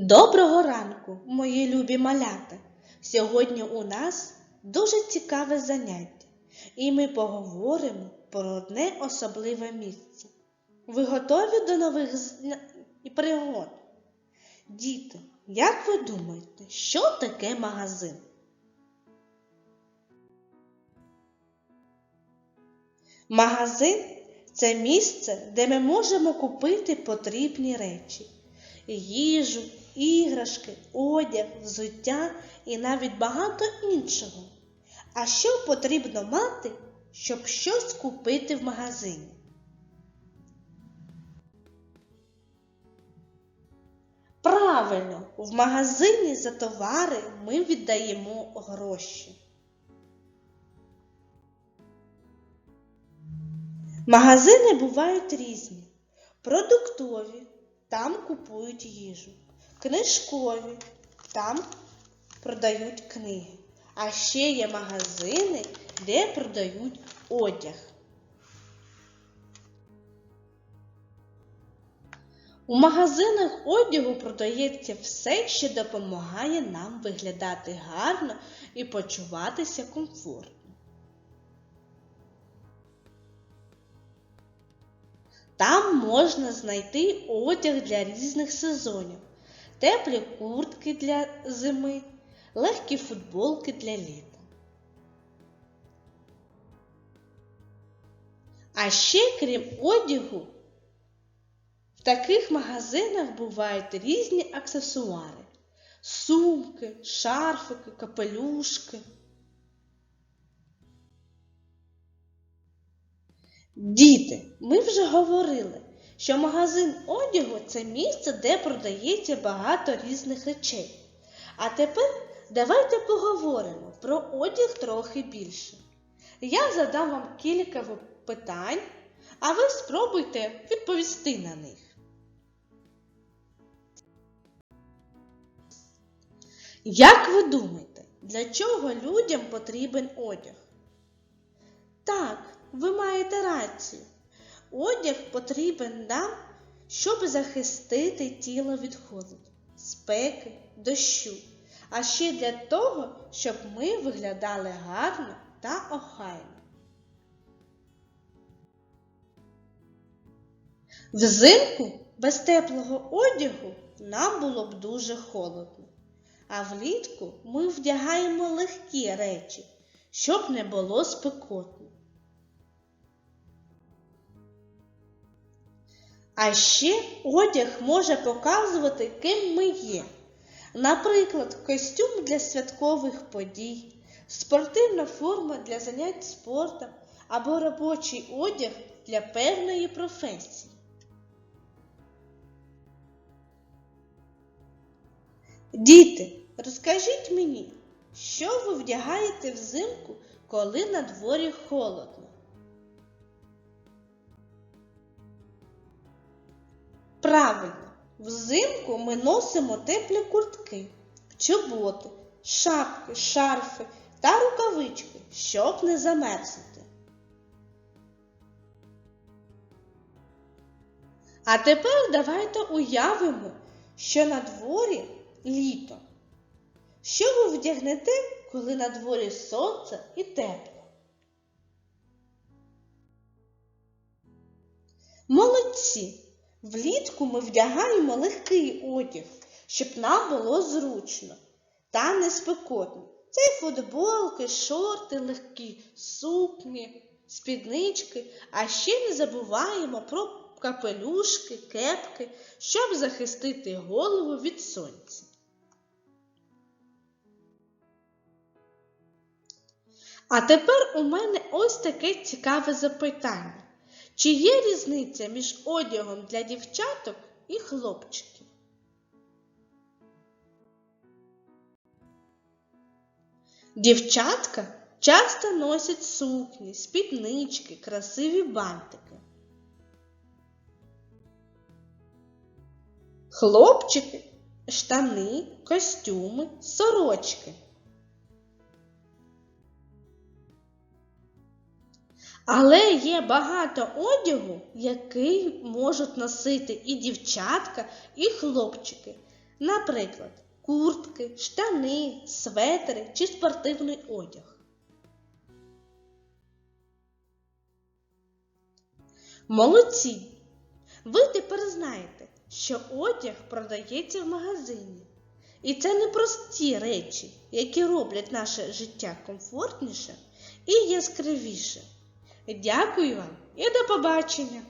Доброго ранку, мої любі малята! Сьогодні у нас дуже цікаве заняття, і ми поговоримо про одне особливе місце. Ви готові до нових зна- пригод? Діти, як ви думаєте, що таке магазин? Магазин це місце, де ми можемо купити потрібні речі їжу, іграшки, одяг, взуття і навіть багато іншого. А що потрібно мати, щоб щось купити в магазині? Правильно, в магазині за товари ми віддаємо гроші. Магазини бувають різні. Продуктові там купують їжу. Книжкові там продають книги. А ще є магазини, де продають одяг. У магазинах одягу продається все, що допомагає нам виглядати гарно і почуватися комфортно. Там можна знайти одяг для різних сезонів, теплі куртки для зими, легкі футболки для літа. А ще, крім одягу, в таких магазинах бувають різні аксесуари, сумки, шарфики, капелюшки. Діти, ми вже говорили, що магазин одягу це місце, де продається багато різних речей. А тепер давайте поговоримо про одяг трохи більше. Я задам вам кілька питань, а ви спробуйте відповісти на них. Як ви думаєте, для чого людям потрібен одяг? Так, ви маєте рацію. Одяг потрібен нам, щоб захистити тіло від холоду, спеки, дощу, а ще для того, щоб ми виглядали гарно та охайно. Взимку без теплого одягу нам було б дуже холодно, а влітку ми вдягаємо легкі речі, щоб не було спекотно. А ще одяг може показувати, ким ми є. Наприклад, костюм для святкових подій, спортивна форма для занять спортом або робочий одяг для певної професії. Діти, розкажіть мені, що ви вдягаєте взимку, коли на дворі холодно? Правильно, взимку ми носимо теплі куртки, чоботи, шапки, шарфи та рукавички, щоб не замерзнути. А тепер давайте уявимо, що на дворі літо. Що ви вдягнете, коли на дворі сонце і тепло? Молодці! Влітку ми вдягаємо легкий одяг, щоб нам було зручно та не спекотно. Це й футболки, шорти легкі, сукні, спіднички, а ще не забуваємо про капелюшки, кепки, щоб захистити голову від сонця. А тепер у мене ось таке цікаве запитання. Чи є різниця між одягом для дівчаток і хлопчиків? Дівчатка часто носять сукні, спіднички, красиві бантики. Хлопчики штани, костюми, сорочки. Але є багато одягу, який можуть носити і дівчатка, і хлопчики. Наприклад, куртки, штани, светри чи спортивний одяг. Молодці! Ви тепер знаєте, що одяг продається в магазині. І це не прості речі, які роблять наше життя комфортніше і яскравіше. Дякую вам і до побачення!